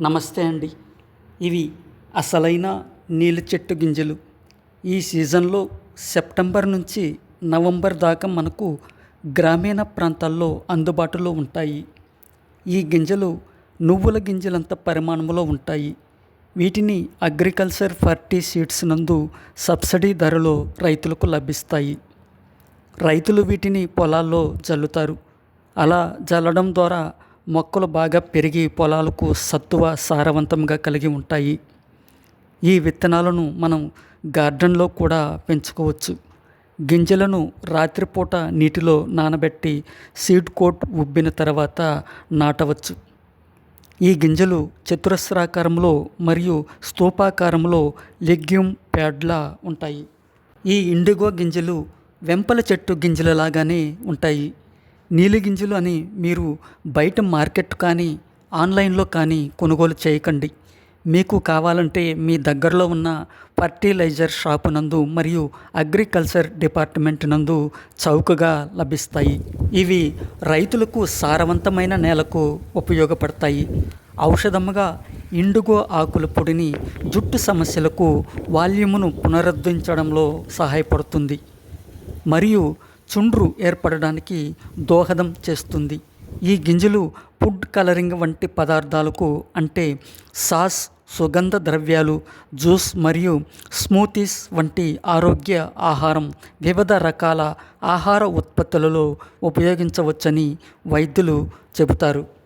నమస్తే అండి. ఇవి అసలైన నీళ్ళ చెట్టు గింజలు. ఈ సీజన్లో సెప్టెంబర్ నుంచి నవంబర్ దాకా మనకు గ్రామీణ ప్రాంతాల్లో అందుబాటులో ఉంటాయి. ఈ గింజలు నువ్వుల గింజలంత పరిమాణంలో ఉంటాయి. వీటిని అగ్రికల్చర్ ఫర్టీ సీడ్స్ నందు సబ్సిడీ ధరలో రైతులకు లభిస్తాయి. రైతులు వీటిని పొలాల్లో జల్లుతారు. అలా జల్లడం ద్వారా మొక్కలు బాగా పెరిగి పొలాలకు సత్తువ సారవంతంగా కలిగి ఉంటాయి. ఈ విత్తనాలను మనం గార్డెన్లో కూడా పెంచుకోవచ్చు. గింజలను రాత్రిపూట నీటిలో నానబెట్టి సీడ్ కోట్ ఉబ్బిన తర్వాత నాటవచ్చు. ఈ గింజలు చతురస్రాకారంలో మరియు స్తూపాకారంలో లెగ్యూమ్ ప్యాడ్లా ఉంటాయి. ఈ ఇండిగో గింజలు వెంపల చెట్టు గింజలలాగానే ఉంటాయి. నీలి గింజలు అని మీరు బయట మార్కెట్ కానీ ఆన్లైన్లో కానీ కొనుగోలు చేయకండి. మీకు కావాలంటే మీ దగ్గరలో ఉన్న ఫర్టిలైజర్ షాపు నందు మరియు అగ్రికల్చర్ డిపార్ట్మెంట్ నందు చౌకగా లభిస్తాయి. ఇవి రైతులకు సారవంతమైన నేలకు ఉపయోగపడతాయి. ఔషధముగా ఇండుగో ఆకుల పొడిని జుట్టు సమస్యలకు వాల్యూమును పునరుద్ధరించడంలో సహాయపడుతుంది. మరియు చుండ్రు ఏర్పడడానికి దోహదం చేస్తుంది. ఈ గింజలు ఫుడ్ కలరింగ్ వంటి పదార్థాలకు అంటే సాస్ సుగంధ ద్రవ్యాలు జ్యూస్ మరియు స్మూతీస్ వంటి ఆరోగ్య ఆహారం వివిధ రకాల ఆహార ఉత్పత్తులలో ఉపయోగించవచ్చని వైద్యులు చెబుతారు.